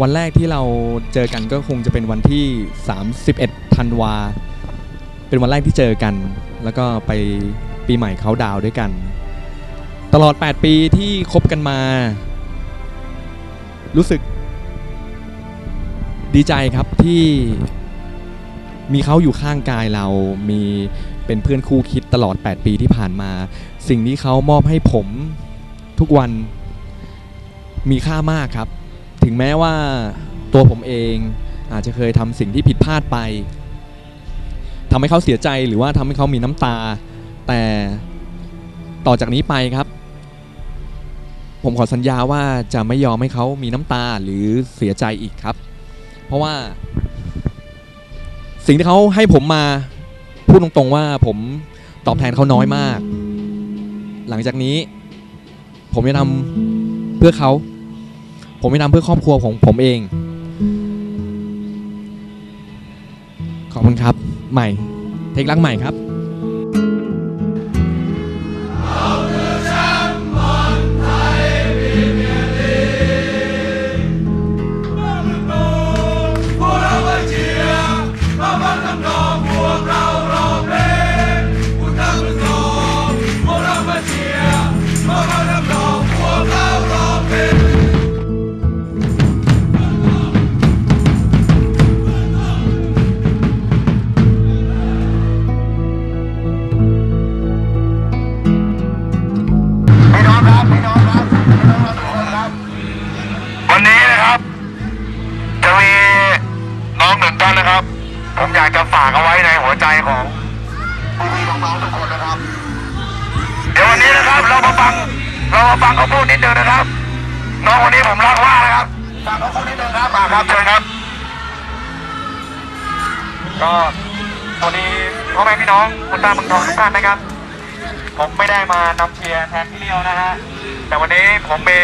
วันแรกที่เราเจอกันก็คงจะเป็นวันที่ 31ธันวา เป็นวันแรกที่เจอกัน แล้วก็ไปปีใหม่เขาดาวด้วยกัน ตลอด 8 ปีที่คบกันมา รู้สึก ดีใจครับที่มีเขาอยู่ข้างกายเรา มีเป็นเพื่อนคู่คิดตลอด 8 ปีที่ผ่านมา สิ่งที่เขามอบให้ผมทุกวันมีค่ามากครับ ถึงแม้ว่าตัวผมเองอาจจะเคยทำสิ่งที่ผิดพลาดไปทำให้เขาเสียใจหรือว่าทำให้เขามีน้ำตา แต่ต่อจากนี้ไปครับ ผมขอสัญญาว่าจะไม่ยอมให้เขามีน้ำตาหรือเสียใจอีกครับ เพราะว่า สิ่งที่เขาให้ผมมาพูดตรงๆว่าผมตอบแทนเขาน้อยมาก หลังจากนี้ ผมจะทำเพื่อเขา ผมจะทำเพื่อครอบครัวของผมเอง ขอบคุณครับ ใหม่ เทคลักใหม่ครับ เรามาฟังเขาพูดนิดนึงนะครับ น้องคนนี้ผมรักมานะครับฟังเขาพูดนิดนึงครับมาครับเชิญครับก็สวัสดีพ่อแม่พี่น้องคุณตาเมืองทองทุกท่านนะครับ ผมไม่ได้มานำเชียร์แทนพี่เลี้ยวนะฮะแต่วันนี้ผมมี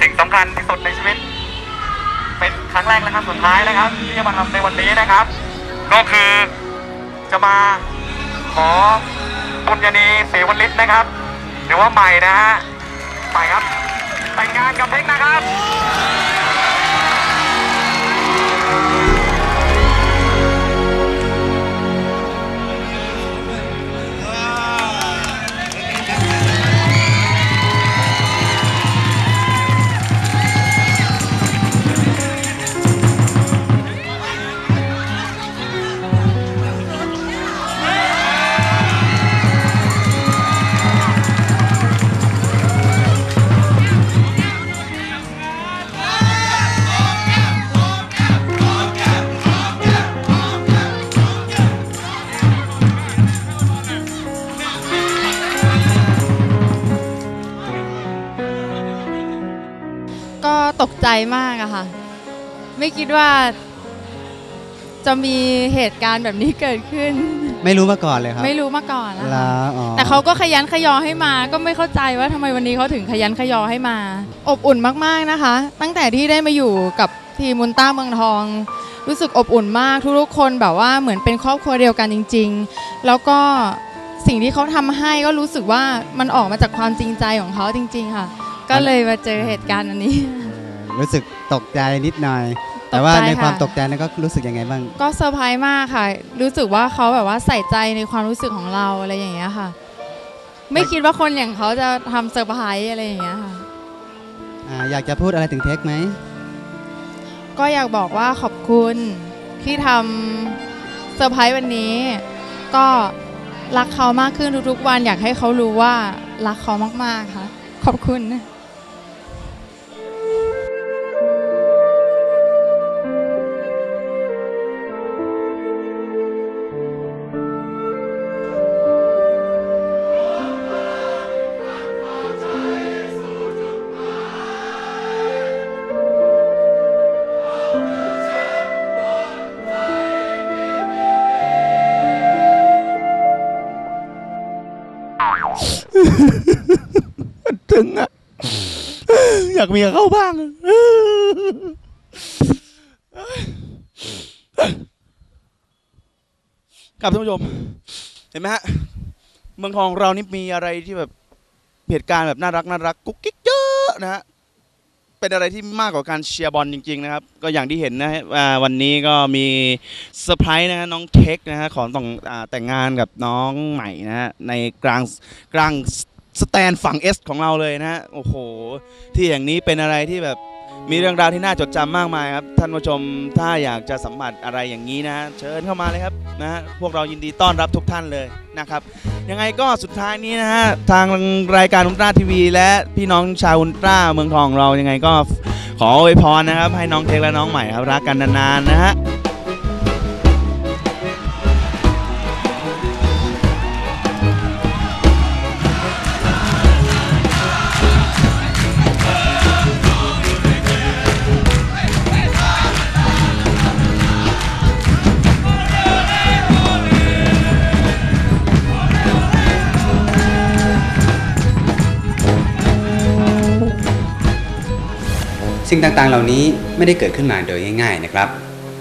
สิ่งสำคัญที่สุดในชีวิต เป็นครั้งแรกและครั้งสุดท้ายนะครับ ที่จะมาทำในวันนี้นะครับ ก็คือจะมาขอบุญญานีศรีวันฤทธิ์นะครับ หรือว่าใหม่นะฮะ ไปครับแต่งงานกับเพ็กนะครับ ตกใจมากอะค่ะ ไม่คิดว่า จะมีเหตุการณ์แบบนี้เกิดขึ้น ไม่รู้มาก่อนเลยครับไม่รู้มาก่อนนะแล้คะวอ๋อแต่เขาก็ขยันขยอให้มา ก็ไม่เข้าใจว่าทำไมวันนี้เขาถึงขยันขยอให้มา อบอุ่นมากๆนะคะ ตั้งแต่ที่ได้มาอยู่กับทีมมุนต้าเมืองทอง รู้สึกอบอุ่นมากทุกๆคนแบบว่าเหมือนเป็นครอบครัวเดียวกันจริง ๆ แล้วก็สิ่งที่เขาทำให้ก็รู้สึกว่ามันออกมาจากความจริงใจของเขาจริง ๆ ค่ะ ก็เลยมาเจอเหตุการณ์อันนี้เออ รู้สึกตกใจนิดหน่อย แต่ว่าตกใจในความค่ะตกใจนั้นก็รู้สึกยังไงบ้าง ก็เซอร์ไพรส์มากค่ะ รู้สึกว่าเขาแบบว่าใส่ใจในความรู้สึกของเราอะไรอย่างเงี้ยค่ะ ไม่คิดว่าคนอย่างเขาจะทำเซอร์ไพรส์อะไรอย่างเงี้ยค่ะอ่าอยากจะพูดอะไรถึงเทคไหม ก็อยากบอกว่าขอบคุณที่ทำเซอร์ไพรส์วันนี้ ก็รักเขามากขึ้นทุกๆวัน อยากให้เขารู้ว่ารักเขามากๆค่ะ ขอบคุณ ถึงอะอยากมีกับเขาบ้างกับท่านผู้ชม เห็นไหมฮะ เมืองทองเรานี่มีอะไรที่แบบเหตุการณ์แบบน่ารักน่ารักกุ๊กกิ๊กเยอะนะฮะ เป็นอะไรที่มากกว่าการเชียร์บอลจริงๆนะครับ ก็อย่างที่เห็นนะฮะอ่าวันนี้ก็มีเซอร์ไพรส์นะฮะน้องเทคนะฮะของต้องอาแต่งงานกับน้องใหม่นะฮะในกลางกลางสแตนฝั่ง S ของเราเลยนะฮะโอ้โห ที่อย่างนี้เป็นอะไรที่แบบ มีเรื่องราวที่น่าจดจำมากมายครับ ท่านผู้ชมถ้าอยากจะสัมผัสอะไรอย่างนี้นะ เชิญเข้ามาเลยครับนะฮะพวกเรายินดีต้อนรับทุกท่านเลยนะครับ ยังไงก็สุดท้ายนี้นะฮะทางรายการอุลตร้าทีวี และพี่น้องชาวอุลตร้าเมืองทองเรายังไงก็ขออวยพรนะครับ ให้น้องเทคและน้องใหม่ครับรักกันนานๆนะฮะ สิ่งต่างๆ เหล่านี้ไม่ได้เกิดขึ้นมาโดยง่ายๆนะครับ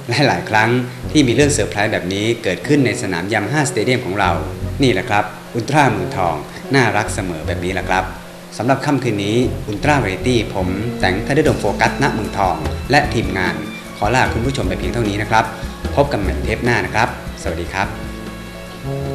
และหลายครั้งที่มีเรื่องเซอร์ไพรส์แบบนี้เกิดขึ้นในสนามยามห้าสเตเดียมของเรา นี่แหละครับ อุลตร้าเมืองทอง น่ารักเสมอแบบนี้แหละครับสำหรับค่ำคืนนี้อุลตร้าเวรตี้ผมแสงทัดดมโฟกัสณเมืองทอง และทีมงาน ขอลาคุณผู้ชมไปเพียงเท่านี้นะครับ พบกันใหม่เทปหน้านะครับ สวัสดีครับ